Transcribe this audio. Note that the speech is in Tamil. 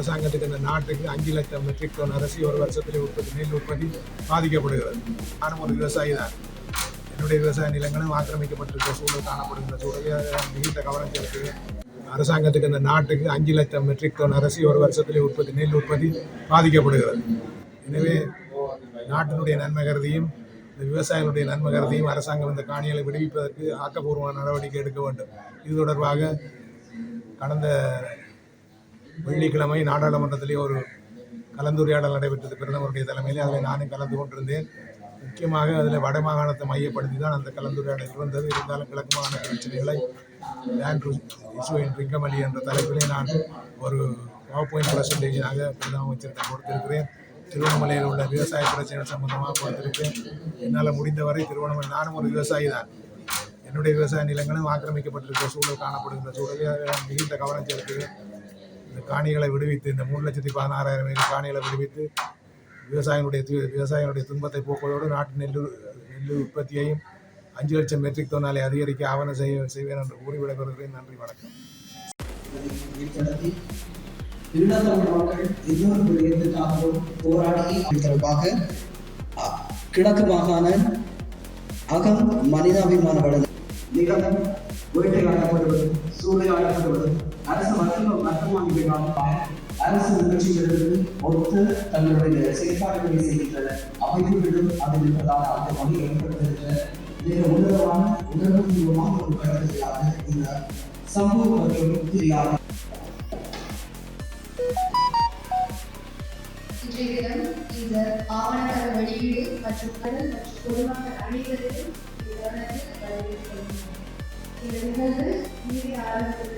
அரசாங்கத்துக்கு இந்த நாட்டுக்கு அஞ்சு லட்சம் மெட்ரிக் டன் அரிசி ஒரு வருஷத்தில் உற்பத்தி நெல் உற்பத்தி பாதிக்கப்படுகிறது. நானும் ஒரு விவசாயி தான். என்னுடைய விவசாய நிலங்களும் ஆக்கிரமிக்கப்பட்டிருக்கிற சூழல் காணப்படுகின்ற சூழலில் மிகுந்த கவனம் செலுத்துகிறேன். அரசாங்கத்துக்கு இந்த நாட்டுக்கு அஞ்சு லட்சம் மெட்ரிக் டன் அரிசி ஒரு வருஷத்தில் உற்பத்தி நெல் உற்பத்தி பாதிக்கப்படுகிறது. எனவே நாட்டினுடைய நன்மை கருதியும் இந்த விவசாயிகளுடைய நன்மை கருதியும் அரசாங்கம் இந்த காணிகளை விடுவிப்பதற்கு ஆக்கப்பூர்வமான நடவடிக்கை எடுக்க வேண்டும். இது தொடர்பாக கடந்த வெள்ளிக்கிழமை நாடாளுமன்றத்திலே ஒரு கலந்துரையாடல் நடைபெற்றது பிரதமருடைய தலைமையில். அதில் நானும் கலந்து கொண்டிருந்தேன். முக்கியமாக அதில் வடமாகாணத்தை மையப்படுத்தி தான் அந்த கலந்துரையாடல் இருந்தது. இருந்தாலும் கிழக்கு மாகாண பிரச்சனைகளை ஆண்ட்ரூ இசுவின் இன் ரிங்கமலி என்ற தலைப்பிலே நான் ஒரு பவர் பாயிண்ட் ப்ரெசன்டேஷனாக பிரதம அமைச்சருக்கு கொடுத்திருக்கிறேன். திருவண்ணாமலையில் உள்ள விவசாய பிரச்சனைகள் சம்பந்தமாக கொடுத்திருக்கிறேன். என்னால் முடிந்தவரை திருவண்ணாமலை நானும் ஒரு விவசாயி தான். என்னுடைய விவசாய நிலங்களும் ஆக்கிரமிக்கப்பட்டிருக்கிற சூழல் காணப்படுகின்ற சூழலில் மிகுந்த கவனம் செலுத்துகிறேன் காணிகளை விடுவித்து இந்த மூணு லட்சத்தி பதினாறாயிரம் ஏக்கர் காணிகளை விடுவித்து விவசாயிகளுடைய விவசாயிகளுடைய துன்பத்தை போக்குவதோடு நாட்டு நெல் நெல் உற்பத்தியையும் அஞ்சு லட்சம் மெட்ரிக் தொன்னாலை அதிகரிக்க ஆவணம் செய்ய செய்வேன் என்று கூறி விடைபெறுகிறேன். நன்றி வணக்கம். இன்னொரு தொடர்பாக கிழக்கு மாகாண அகம் மனிதாபிமான வழக்கு மிகவும் வேட்டையாடப்படுவது சூறையாடப்படுவது அரசு மற்றும் வர்த்தமானிகளாக அரசு நிகழ்ச்சிகளிலிருந்து ஒத்து தங்களுடைய செயற்பாடுகளை செய்கின்ற அமைப்புகளும் அதில் இருப்பதாக அந்த மொழி ஏற்படுத்துகின்ற மிக உன்னதமான உணர்வுபூர்வமான ஒரு கருத்துக்களாக இந்த சமூக மற்றும் தெரியாது. தினம் இந்த ஆவணப்பட வெளியீடு மற்றும் கடல் மற்றும் பொதுவாக அனைவருக்கும் இந்த நிகழ்வு நீதி ஆரம்பித்தது